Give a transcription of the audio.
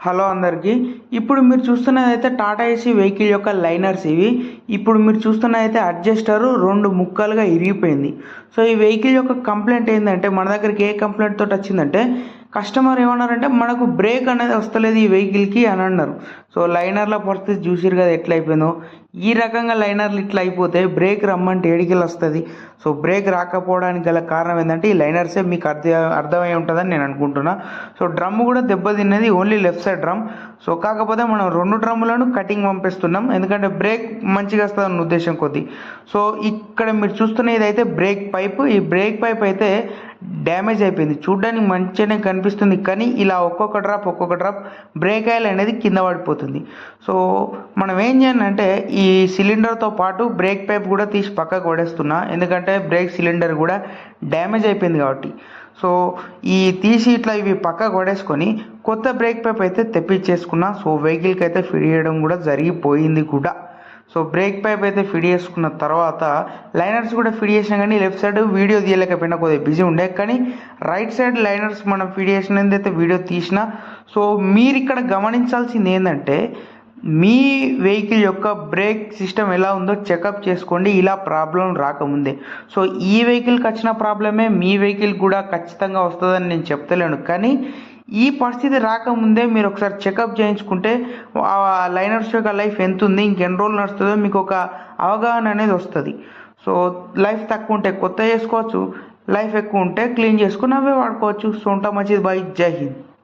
Hello అందరికీ. ఇప్పుడు మీరు చూస్తున్నది అయితే టాటా ఏసీ వెహికల్ యొక్క లైనర్స్ ఇవి. ఇప్పుడు మీరు చూస్తున్నది అయితే అడ్జస్టర్ రెండు ముక్కలుగా ఇరిగిపోయింది. సో ఈ వెహికల్ యొక్క కంప్లైంట్ ఏంటంటే మన దగ్గరికి ఏ కంప్లైంట్ తోటి వచ్చిందంటే కస్టమర్ ఏమన్నారంటే మనకు బ్రేక్ అనేది వస్తలేదు ఈ వెహికల్కి అని అన్నారు. సో లైనర్ల పరిస్థితి చూసిరు కదా ఎట్లయిపోయిందో. ఈ రకంగా లైనర్లు ఇట్లా అయిపోతే బ్రేక్ రమ్మంటే ఏడికెళ్ళి వస్తుంది సో బ్రేక్ రాకపోవడానికి గల కారణం ఏంటంటే ఈ లైనర్సే మీకు అర్థం అర్థమై ఉంటుందని నేను అనుకుంటున్నా. సో డ్రమ్ కూడా దెబ్బతిన్నది only left side drum. So కాకపోతే మనం రెండు డ్రమ్ములను కటింగ్ పంపిస్తున్నాం. ఎందుకంటే బ్రేక్ మంచిగా వస్తుందన్న ఉద్దేశం కొద్దీ. సో ఇక్కడ మీరు చూస్తున్న ఇదైతే బ్రేక్ పైప్. ఈ బ్రేక్ పైప్ అయితే డ్యామేజ్ అయిపోయింది. చూడడానికి మంచిగానే కనిపిస్తుంది కానీ ఇలా ఒక్కొక్క డ్రాప్ ఒక్కొక్క డ్రాప్ బ్రేక్ ఆయిల్ అనేది కింద పడిపోతుంది. సో మనం ఏం చేయాలంటే ఈ సిలిండర్తో పాటు బ్రేక్ పైప్ కూడా తీసి పక్కకు పడేస్తున్నా. ఎందుకంటే బ్రేక్ సిలిండర్ కూడా డ్యామేజ్ అయిపోయింది కాబట్టి. సో ఈ తీసి ఇట్లా ఇవి పక్కకు కొడేసుకొని కొత్త బ్రేక్ పైప్ అయితే తెప్పించేసుకున్నా. సో వెహికల్కి అయితే ఫిట్ చేయడం కూడా జరిగిపోయింది కూడా. సో బ్రేక్ పైప్ అయితే ఫిట్ చేసుకున్న తర్వాత లైనర్స్ కూడా ఫిట్ చేసినా కానీ లెఫ్ట్ సైడ్ వీడియో తీయలేకపోయినా కొద్దిగా బిజీ ఉండే. కానీ రైట్ సైడ్ లైనర్స్ మనం ఫిట్ చేసినది అయితే వీడియో తీసిన. సో మీరు ఇక్కడ గమనించాల్సింది ఏంటంటే మీ వెహికల్ యొక్క బ్రేక్ సిస్టమ్ ఎలా ఉందో చెకప్ చేసుకోండి. ఇలా ప్రాబ్లం రాకముందే. సో ఈ వెహికల్కి వచ్చిన ప్రాబ్లమే మీ వెహికల్ కూడా ఖచ్చితంగా వస్తుందని నేను చెప్తలేను. కానీ ఈ పరిస్థితి రాకముందే మీరు ఒకసారి చెకప్ చేయించుకుంటే ఆ లైనర్స్ యొక్క లైఫ్ ఎంత ఉంది ఇంకెన్ని రోజులు నడుస్తుందో మీకు ఒక అవగాహన అనేది వస్తుంది. సో లైఫ్ తక్కువ ఉంటే కొత్త చేసుకోవచ్చు లైఫ్ ఎక్కువ ఉంటే క్లీన్ చేసుకుని అవే వాడుకోవచ్చు. సో ఉంటా మంచిది. బై. జై హింద్.